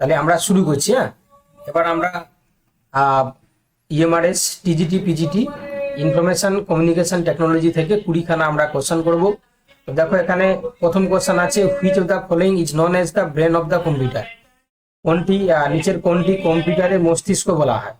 তাহলে আমরা শুরু করছি হ্যাঁ? এবার আমরা EMRS TGT PGT information communication technology থেকে কুড়িখানা আমরা কোশ্চেন করব। দেখো এখানে প্রথম কোশ্চেন আছে which of the following is known as the brain of the computer কোনটি নিচের কোনটি কম্পিউটারের মস্তিষ্ক বলা হয়?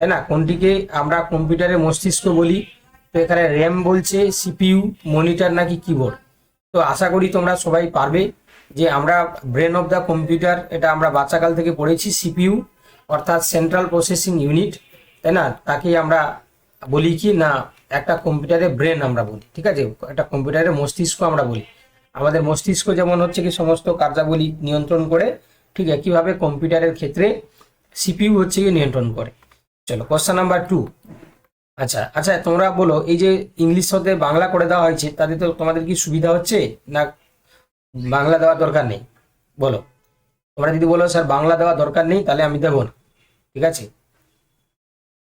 তাই না? কোনটিকে আমরা কম্পিউটারের মস্তিষ্ক বলি? তো এখানে র্যাম বলছে সিপিইউ মনিটর নাকি কিবোর্ড তো আশা করি তোমরা সবাই পারবে। যে আমরা ব্রেন অফ দ্য কম্পিউটার এটা আমরা বাচ্চাকাল থেকে পড়েছি সিপিইউ অর্থাৎ সেন্ট্রাল প্রসেসিং ইউনিট তাই না? তাকেই আমরা বলি কি, না, একটা কম্পিউটারের ব্রেন আমরা বলি, ঠিক আছে? একটা কম্পিউটারের মস্তিষ্ক আমরা বলি। আমাদের মস্তিষ্ক যেমন হচ্ছে কি, সমস্ত কার্যাবলী নিয়ন্ত্রণ করে, ঠিক একইভাবে কম্পিউটারের ক্ষেত্রে সিপিইউ হচ্ছে কি, নিয়ন্ত্রণ করে? চলো কোশ্চেন নাম্বার টু আচ্ছা আচ্ছা তোমরা বলো, এই যে ইংলিশ সাথে বাংলা করে দেওয়া হয়েছে, তাতে তো তোমাদের কি সুবিধা হচ্ছে? না বাংলা দেওয়ার দরকার নেই। বলো। তোমরা যদি বলো স্যার বাংলা দেওয়ার দরকার নেই তাহলে আমি দেবো না। ঠিক আছে?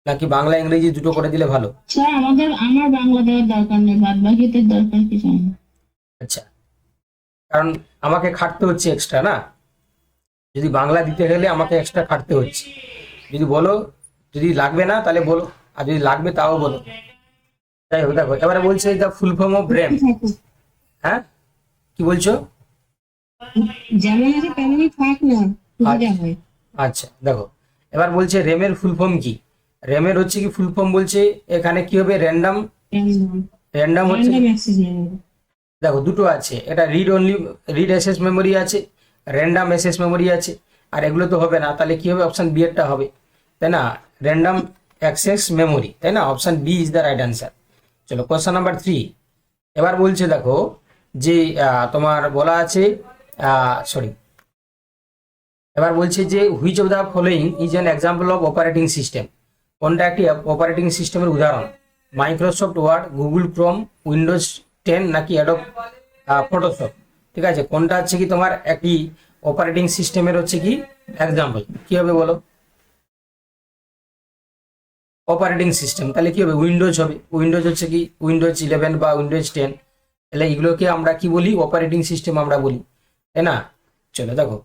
নাকি বাংলা ইংরেজি দুটো করে দিলে ভালো? স্যার আমাদের আমার বাংলা দেওয়ার দরকার নেই বাদ বাকিতে দরকার কিছু আচ্ছা। কারণ আমাকে খাটতে হচ্ছে এক্সট্রা না? যদি বাংলা দিতে গেলে আমাকে এক্সট্রা খাটতে হচ্ছে। যদি বলো যদি লাগবে না তাহলে বলো। আর যদি লাগবে তাও বলো। যাই হোক দেখো এবারে বলছে the full form of brain হ্যাঁ? কি বলছো? যেমন আছে তেমনই থাক না হয়। আচ্ছা দেখো এবার বলছে রেমের ফুল ফর্ম কি? রেমের হচ্ছে কি ফুল ফর্ম বলছে এখানে কি হবে? র্যান্ডাম র্যান্ডাম হচ্ছে দেখো দুটো আছে এটা read only read SS memory আছে র্যান্ডাম এসএস মেমোরি আছে আর এগুলো তো হবে না তাহলে কি হবে? অপশন বি এরটা হবে তাই না? র্যান্ডাম অ্যাক্সেস মেমোরি তাই না? Option B is the right answer চলো কোশ্চেন নাম্বার থ্রি এবার বলছে দেখো যে তোমার বলা আছে সরি এবার বলছে যে which of the following is an example of operating system কোনটা একটি অপারেটিং সিস্টেমের উদাহরণ? Microsoft Word Google Chrome Windows ten নাকি অ্যাডব ফটোশপ ঠিক আছে, কোনটা হচ্ছে কি তোমার একটি অপারেটিং সিস্টেমের হচ্ছে কি এক্সাম্পল কি হবে বলো? অপারেটিং সিস্টেম তাহলে কি হবে? উইন্ডোজ হবে। উইন্ডোজ হচ্ছে কি? উইন্ডোজ ইলেভেন বা উইন্ডোজ টেন তাহলে এগুলোকে আমরা কি বলি? অপারেটিং সিস্টেম আমরা বলি। তাই না? চলো দেখো।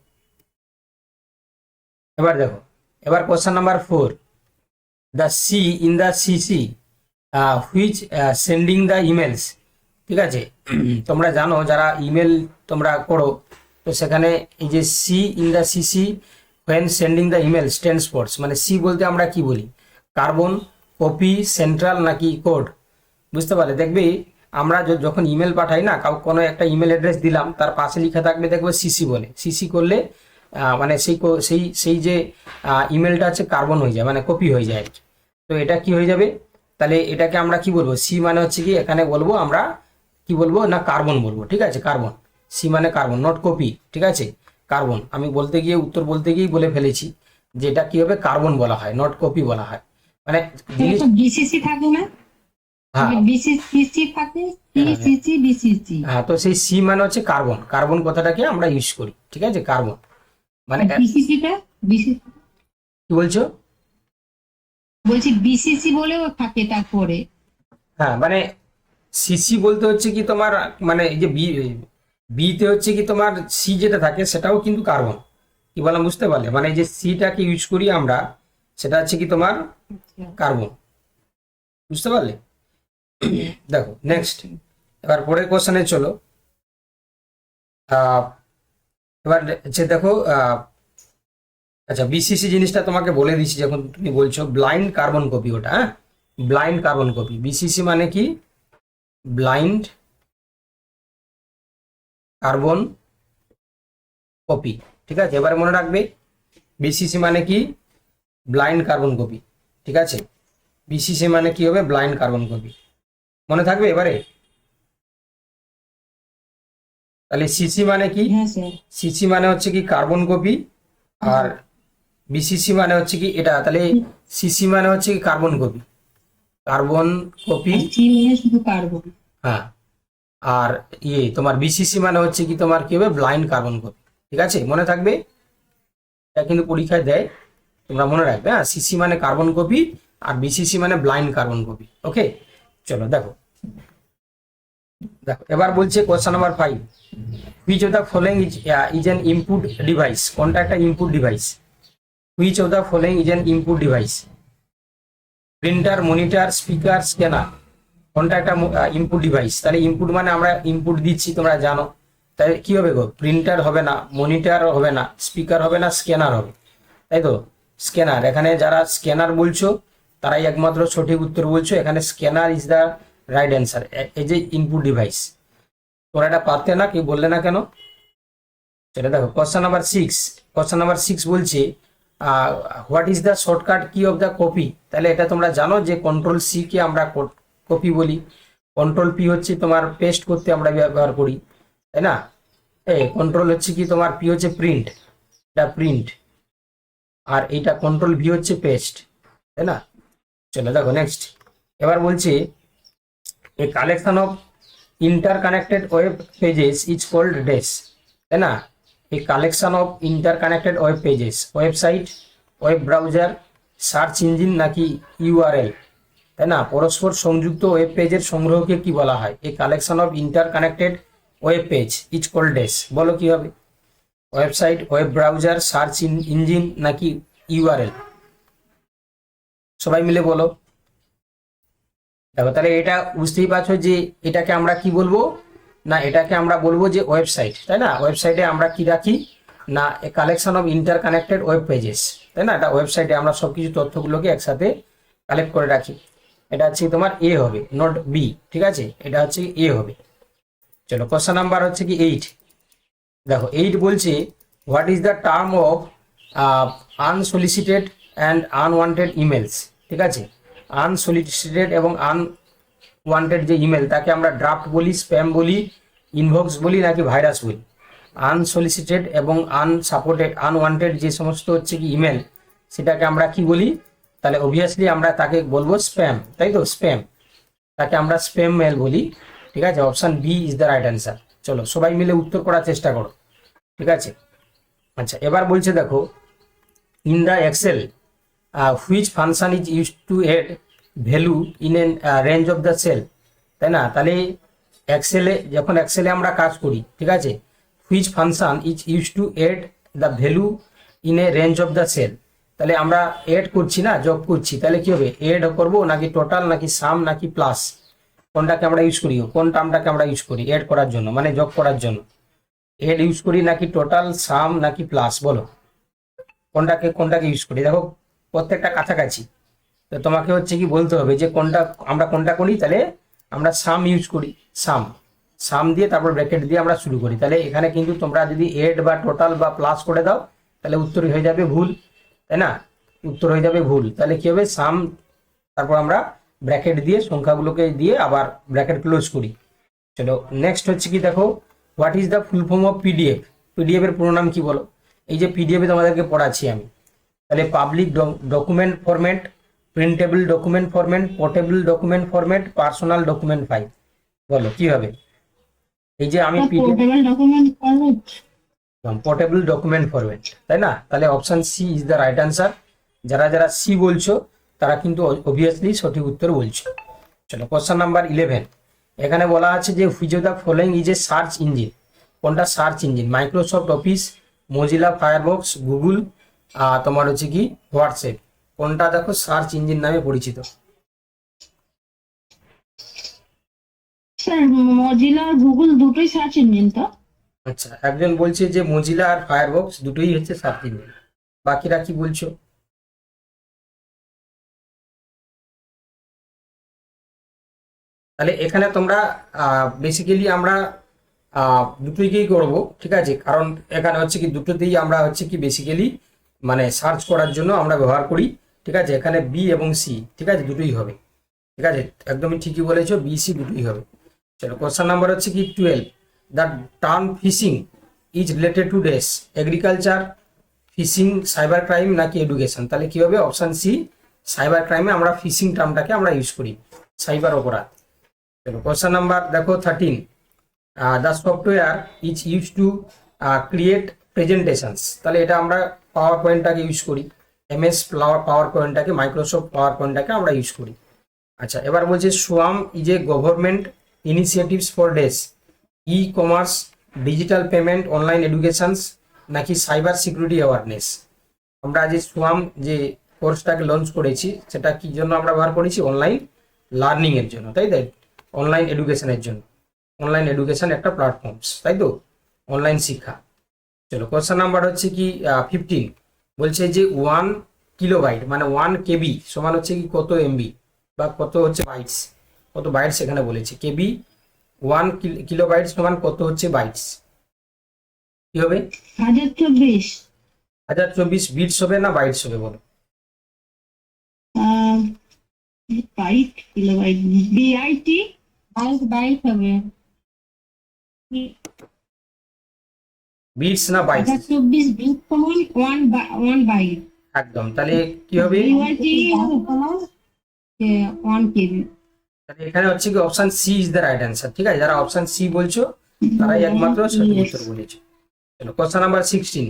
এবার দেখো। এবার question number four the C in the CC which sending the emails ঠিক আছে? তোমরা জানো, যারা ইমেল তোমরা করো, তো সেখানে এই যে C in the CC when sending the email stand sports মানে সি বলতে আমরা কি বলি? কার্বন কপি সেন্ট্রাল নাকি কোড বুঝতে পারলে? দেখবে আমরা যখন ইমেল পাঠাই না কাউ কোনো একটা ইমেল অ্যাড্রেস দিলাম তার পাশে লেখা থাকবে দেখবে সিসি বলে। সিসি করলে মানে সেই সেই সেই যে ইমেলটা আছে কার্বন হয়ে যায় মানে কপি হয়ে যায় আর কি। তো এটা কি হয়ে যাবে? তাহলে এটাকে আমরা কি বলব? সি মানে হচ্ছে কি এখানে বলব আমরা কি বলব? না কার্বন বলব ঠিক আছে? কার্বন সি মানে কার্বন নট কপি ঠিক আছে? কার্বন আমি বলতে গিয়ে উত্তর বলতে গিয়েই বলে ফেলেছি যে এটা কি হবে? কার্বন বলা হয় নট কপি বলা হয়। মানে জিনিস বিসিসি থাকে না? হ্যাঁ। তো সেই সি মানে হচ্ছে কার্বন কার্বন কথাটাকে আমরা ইউজ করি ঠিক আছে? কার্বন মানে কি বলছো? বলছি বিসিসি বলেও থাকে তারপরে। হ্যাঁ মানে সিসি বলতে হচ্ছে কি তোমার মানে এই যে বি বিতে হচ্ছে কি তোমার সি যেটা থাকে সেটাও কিন্তু কার্বন কি বললাম বুঝতে পারলে? মানে এই যে সিটাকে ইউজ করি আমরা সেটা হচ্ছে কি তোমার কার্বন বুঝতে পারলে? দেখো নেক্সট এবার পরের কোশ্চেনে চলো। এবার হচ্ছে দেখো আচ্ছা বিসিসি জিনিসটা তোমাকে বলে দিচ্ছি, যখন তুমি বলছো ব্লাইন্ড কার্বন কপি ওটা হ্যাঁ? ব্লাইন্ড কার্বন কপি বিসিসি মানে কি? ব্লাইন্ড কার্বন কপি ঠিক আছে? এবারে মনে রাখবে বিসিসি মানে কি? ব্লাইন্ড কার্বন কপি ঠিক আছে? বিসিসি মানে কি হবে? ব্লাইন্ড কার্বন কপি মনে থাকবে এবারে? তাহলে সিসি মানে কি? হ্যাঁ সিসি মানে হচ্ছে কি কার্বন কপি আর বিসিসি মানে হচ্ছে কি এটা। তাহলে সিসি মানে হচ্ছে কি কার্বন কপি কার্বন কপি হ্যাঁ। আর ইয়ে তোমার বিসিসি মানে হচ্ছে কি তোমার কি হবে? ব্লাইন্ড কার্বন কপি ঠিক আছে? মনে থাকবে? এটা কিন্তু পরীক্ষায় দেয়। তোমরা মনে রাখবে হ্যাঁ সিসি মানে কার্বন কপি আর বিসিসি মানে ব্লাইন্ড কার্বন কপি ওকে চলো, দেখো। দেখো, এবার বলছে question number five which of the following is is an input device কোনটা একটা input device which of the following is an input device printer monitor speaker scanner কোনটা একটা ইনপুট ডিভাইস তাহলে ইনপুট মানে আমরা ইনপুট দিচ্ছি, তোমরা জানো। তাই কি হবে গো? প্রিন্টার হবে না মনিটর হবে না স্পিকার হবে না স্ক্যানার হবে। তাই তো? স্ক্যানার এখানে যারা স্ক্যানার বলছো তারাই একমাত্র সঠিক উত্তর বলছো, এখানে scanner is the right answer এই যে ইনপুট ডিভাইস তোমরা এটা পারতে না কি বললে না কেন? সেটা দেখো question number six question number six বলছে what is the shortcut key of the copy তাহলে এটা তোমরা জানো যে কন্ট্রোল সি কে আমরা কপি বলি। কন্ট্রোল পি হচ্ছে তোমার পেস্ট করতে আমরা ব্যবহার করি, তাই না? এই কন্ট্রোল হচ্ছে কি তোমার পি হচ্ছে প্রিন্ট এটা প্রিন্ট আর এইটা কন্ট্রোল ভি হচ্ছে পেস্ট তাই না? চলো দেখো নেক্সট এবার বলছি a collection of interconnected web pages is called DES তাই না? a collection of interconnected web pages website web browser search engine নাকি ইউআরএল তাই না? পরস্পর সংযুক্ত ওয়েব পেজের সংগ্রহকে কি বলা হয়? A collection of interconnected web page is called dash বলো কি হবে website web browser search engine নাকি ইউআরএল সবাই মিলে বলো। দেখো, তাহলে এটা বুঝতেই পারছ যে এটাকে আমরা কি বলব? না, এটাকে আমরা বলব যে ওয়েবসাইট তাই না? ওয়েবসাইটে আমরা কি রাখি? না collection of interconnected web pages তাই না? এটা ওয়েবসাইটে আমরা সব কিছু তথ্যগুলোকে একসাথে কালেক্ট করে রাখি। এটা হচ্ছে তোমার এ হবে নট বি ঠিক আছে? এটা হচ্ছে এ হবে। চলো কোশ্চেন নাম্বার হচ্ছে কি এইট দেখো এইট বলছে what is the term of unsolicited and unwanted emails ঠিক আছে? আনসলিসিটেড এবং আনওয়ান্টেড যে ইমেল তাকে আমরা ড্রাফট বলি স্প্যাম বলি ইনবক্স বলি, নাকি ভাইরাস বলি। আনসলিসিটেড এবং আনসাপোর্টেড আনওয়ান্টেড যে সমস্ত হচ্ছে কি ইমেল সেটাকে আমরা কি বলি? তাহলে অবভিয়াসলি আমরা তাকে বলব স্প্যাম তাই তো? স্প্যাম তাকে আমরা স্প্যাম মেল বলি, ঠিক আছে? Option B is the right answer চলো, সবাই মিলে উত্তর করার চেষ্টা করো, ঠিক আছে? আচ্ছা এবার বলছে দেখো in the Excel which function is use to add value in an range of the cell তাই না? তাহলে এক্সেলে যখন এক্সেলে আমরা কাজ করি, ঠিক আছে? Which function is use to add the value in a range of the cell তাহলে আমরা এড করছি না জব করছি, তাহলে কি হবে? এড করব নাকি টোটাল নাকি সাম নাকি প্লাস কোনটাকে আমরা ইউজ করি? কোন টার্মটাকে আমরা ইউজ করি? এড করার জন্য মানে জব করার জন্য। এড ইউজ করি নাকি টোটাল সাম নাকি প্লাস বলো। কোনটাকে কোনটাকে ইউজ করি? দেখো প্রত্যেকটা কাছাকাছি। তো তোমাকে হচ্ছে কি বলতে হবে যে কোনটা আমরা কোনটা করি, তাহলে আমরা সাম ইউজ করি সাম সাম দিয়ে তারপর ব্র্যাকেট দিয়ে আমরা শুরু করি। তাহলে এখানে কিন্তু তোমরা যদি এড বা টোটাল বা প্লাস করে দাও, তাহলে উত্তর হয়ে যাবে ভুল, তাই না? উত্তর হয়ে যাবে ভুল। তাহলে কি হবে? সাম তারপর আমরা ব্র্যাকেট দিয়ে সংখ্যাগুলোকে দিয়ে আবার ব্র্যাকেট ক্লোজ করি। চলো নেক্সট হচ্ছে কি দেখো what is the full form of PDF PDF এর পুরো নাম কি বলো? এই যে পিডিএফ তোমাদেরকে পড়াচ্ছি আমি। তাহলে public document format printable document format portable document format personal document file বলো কি হবে? এই যে আমি portable document format portable document format তাই না? তাহলে option C is the right answer যারা যারা সি বলছো তারা কিন্তু অবভিয়াসলি সঠিক উত্তর বলছো। চলো কোশ্চেন নাম্বার ইলেভেন এখানে বলা আছে যে which of the following is a search engine কোনটা search engine Microsoft Office Mozilla Firebox Google তোমার হচ্ছে কি হোয়াটসঅ্যাপ। কোনটা দেখো? সার্চ ইঞ্জিন নামে পরিচিত। স্যার মজিলা গুগল দুটোই সার্চ ইঞ্জিন তো। আচ্ছা একজন বলছে যে মজিলা আর ফায়ারবক্স দুটোই হচ্ছে সার্চ ইঞ্জিন বাকিরা কি বলছো? তাহলে এখানে তোমরা বেসিক্যালি আমরা আহ, দুটোইকেই করব ঠিক আছে? কারণ এখানে হচ্ছে কি দুটোতেই আমরা হচ্ছে কি বেসিক্যালি মানে সার্চ করার জন্য আমরা ব্যবহার করি, ঠিক আছে? এখানে বি এবং সি ঠিক আছে? দুটোই হবে। ঠিক আছে? একদমই ঠিকই বলেছ বি সি দুটোই হবে। চলো কোশ্চেন নাম্বার হচ্ছে কি? Twelve the term phishing is related to dash agriculture phishing cyber crime নাকি এডুকেশন তাহলে কি হবে? অপশন সি সাইবার ক্রাইমে আমরা ফিশিং টার্মটাকে আমরা ইউজ করি সাইবার অপরাধ। চলো কোশ্চেন নাম্বার দেখো thirteen the software is use to create presentations তাহলে এটা আমরা পাওয়ার পয়েন্টটাকে ইউজ করি। এমএস পাওয়ার পাওয়ার পয়েন্টটাকে মাইক্রোসফট পাওয়ার পয়েন্টটাকে আমরা ইউজ করি। আচ্ছা এবার বলছে Swayam is a government initiatives for dash e commerce digital payment online educations নাকি সাইবার সিকিউরিটি অ্যাওয়ারনেস আমরা যে সোয়াম যে কোর্সটাকে লঞ্চ করেছি, সেটা কি জন্য আমরা ব্যবহার করেছি? অনলাইন লার্নিং এর জন্য, তাই তাই? অনলাইন এডুকেশনের জন্য। অনলাইন এডুকেশন একটা প্ল্যাটফর্মস তাই তো? অনলাইন শিক্ষা। চলো কোশ্চেন নাম্বার হচ্ছে কি ফিফটিন বলছে যে ওয়ান কিলোবাইট মানে ওয়ান কেবি সমান হচ্ছে কি কত এমবি বা কত হচ্ছে বাইটস কত বাইটস এখানে বলেছে। কেবি ওয়ান কিলোবাইট সমান কত হচ্ছে বাইটস কি হবে? হাজার চব্বিশ। হাজার চব্বিশ বিটস হবে না বাইটস হবে বলো? Byte kilobyte BIT byte byte হবে। বিটস না বাইটস হাজার চব্বিশ বিট সমান ওয়ান ওয়ান বাইট একদম তাহলে কি হবে? তাহলে এখানে হচ্ছে কি option C is the right answer ঠিক আছে? যারা অপশন সি বলছো তারাই একমাত্র সঠিক উত্তর বলেছ। চলো question number sixteen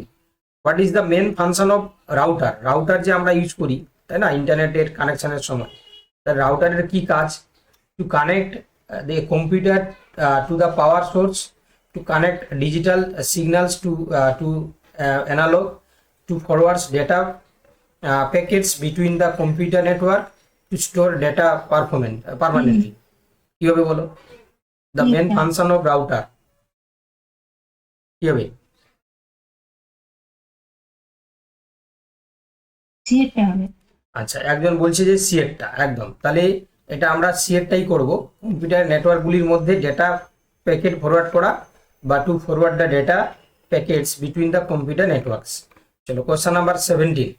what is the main function of router router যে আমরা ইউজ করি তাই না? ইন্টারনেটের কানেকশনের সময়। তার রাউটারের কি কাজ? To connect the computer to the power source to connect digital signals to to analog to forwards data packets between the computer network to store data permanent permanently কি হবে বলো দ্য মেন ঠিক আছে। ফাংশন অফ রাউটার কি হবে সেটা হবে। আচ্ছা একজন বলছে যে সিএরটা একদম। তাহলে এটা আমরা সিএরটাই করব। কম্পিউটার নেটওয়ার্কগুলির মধ্যে ডেটা প্যাকেট ফরওয়ার্ড করা বা to forward the data packets between the computer networks চলো কোশ্চেন নাম্বার সেভেন্টিন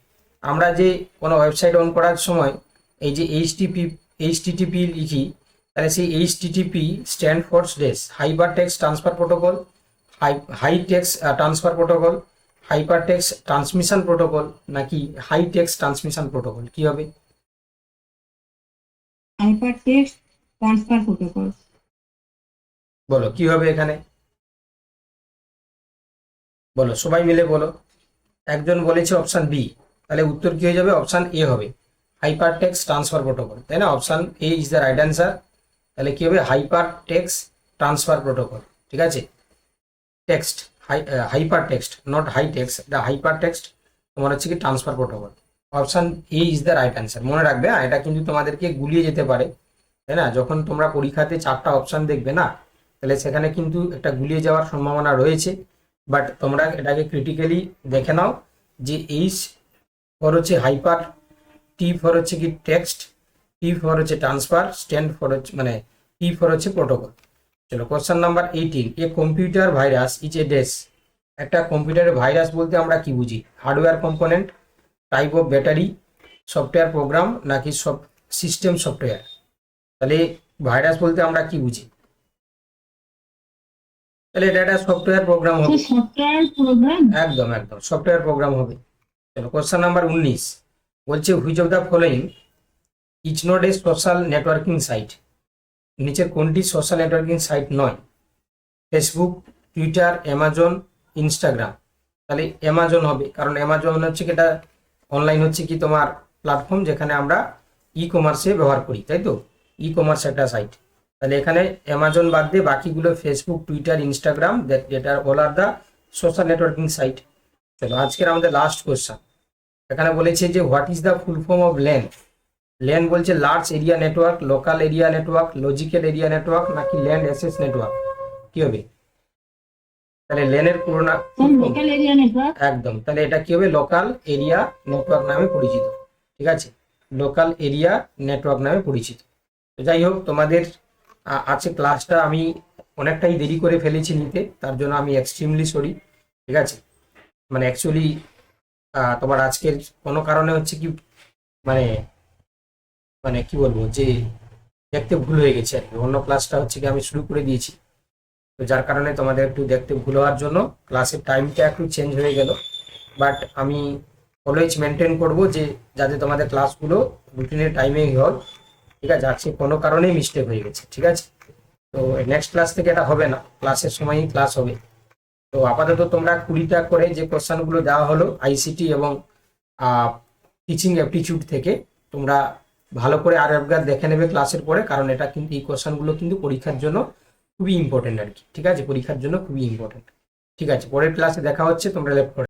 আমরা যে কোনো ওয়েবসাইট অন করার সময় এই যে এইচটিপি এইচটিটিপি লিখি তাহলে সেই HTTP stand for dash hypertext transfer protocol high high text transfer protocol hypertext transmission protocol নাকি হাই টেক্সট ট্রান্সমিশন প্রোটোকল কি হবে? হাইপার টেক্সট ট্রান্সফার প্রোটোকল বলো কি হবে এখানে? বলো, সবাই মিলে বলো। একজন বলেছে অপশান বি তাহলে উত্তর কি হয়ে যাবে? অপশান এ হবে। হাইপার টেক্সট ট্রান্সফার প্রোটোকল তাই না? Option A is the right answer তাহলে কি হবে? হাইপার টেক্সট ট্রান্সফার প্রোটোকল ঠিক আছে? Text hypertext not high text the hypertext তোমার হচ্ছে কি transfer protocol option A is the right answer মনে রাখবে হ্যাঁ এটা কিন্তু তোমাদেরকে গুলিয়ে যেতে পারে, তাই না? যখন তোমরা পরীক্ষাতে চারটা অপশান দেখবে না, তাহলে সেখানে কিন্তু একটা গুলিয়ে যাওয়ার সম্ভাবনা রয়েছে। বাট তোমরা এটাকে ক্রিটিক্যালি দেখে নাও যে এইচ ফর হচ্ছে হাইপার টি ফর হচ্ছে কি টেক্সট টি ফর হচ্ছে ট্রান্সফার স্ট্যান্ড ফর হচ্ছে মানে টি ফর হচ্ছে প্রোটোকল চলো question number eighteen a computer virus is a dash একটা কম্পিউটারের ভাইরাস বলতে আমরা কি বুঝি? Hardware component type of battery software program নাকি সব সিস্টেম সফটওয়্যার তাহলে ভাইরাস বলতে আমরা কি বুঝি? তাহলে এটা একটা সফটওয়্যার প্রোগ্রাম হবে। সফটওয়্যার প্রোগ্রাম একদম একদম সফটওয়্যার প্রোগ্রাম হবে। চলো কোশ্চেন নাম্বার উনিশ। বলছে which of the following is not a social networking site নিচের কোনটি সোশ্যাল নেটওয়ার্কিং সাইট নয়? ফেসবুক টুইটার অ্যামাজন ইনস্টাগ্রাম তাহলে অ্যামাজন হবে কারণ অ্যামাজন হচ্ছে কি এটা অনলাইন হচ্ছে কি তোমার প্ল্যাটফর্ম যেখানে আমরা ই কমার্সে ব্যবহার করি তাই তো? ই কমার্স একটা সাইট তাহলে এখানে অ্যামাজন বাদ দিয়ে বাকিগুলো ফেসবুক টুইটার ইনস্টাগ্রাম যেটা all are the social networking site চলো আজকের আমাদের লাস্ট কোশ্চেন এখানে বলেছে যে what is the full form of LAN LAN বলছে large area network local area network logical area network নাকি ল্যান্ড অ্যাসেস নেটওয়ার্ক কি হবে? তাহলে ল্যানের পুরো না লোকাল এরিয়া নেটওয়ার্ক একদম। তাহলে এটা কি হবে? লোকাল এরিয়া নেটওয়ার্ক নামে পরিচিত। ঠিক আছে? লোকাল এরিয়া নেটওয়ার্ক নামে পরিচিত। যাই হোক তোমাদের আছে ক্লাসটা আমি অনেকটাই দেরি করে ফেলেছি নিতে, তার জন্য আমি এক্সট্রিমলি সরি ঠিক আছে? মানে অ্যাকচুয়ালি তোমার আজকের কোনো কারণে হচ্ছে কি মানে মানে কি বলব যে, দেখতে ভুল হয়ে গেছে আর কি। অন্য ক্লাসটা হচ্ছে কি আমি শুরু করে দিয়েছি। তো যার কারণে তোমাদের একটু দেখতে ভুল হওয়ার জন্য ক্লাসের টাইমটা একটু চেঞ্জ হয়ে গেল। বাট আমি অলওয়েজ মেনটেন করব যে, যাতে তোমাদের ক্লাসগুলো রুটিনের টাইমেই হয়। ঠিক আছে, আজকে কোনো কারণেই মিস্টেক হয়ে গেছে, ঠিক আছে? তো নেক্সট ক্লাস থেকে এটা হবে না ক্লাসের সময়ই ক্লাস হবে। তো আপাতত তোমরা কুড়িটা করে যে কোশ্চেনগুলো দেওয়া হলো আইসিটি এবং টিচিং অ্যাপটিচিউড থেকে, তোমরা ভালো করে আর একবার দেখে নেবে ক্লাসের পরে, কারণ এটা কিন্তু এই কোশ্চেনগুলো কিন্তু পরীক্ষার জন্য খুবই ইম্পর্টেন্ট আর কি, ঠিক আছে? পরীক্ষার জন্য খুবই ইম্পর্টেন্ট ঠিক আছে, পরের ক্লাসে দেখা হচ্ছে, তোমরা লেফট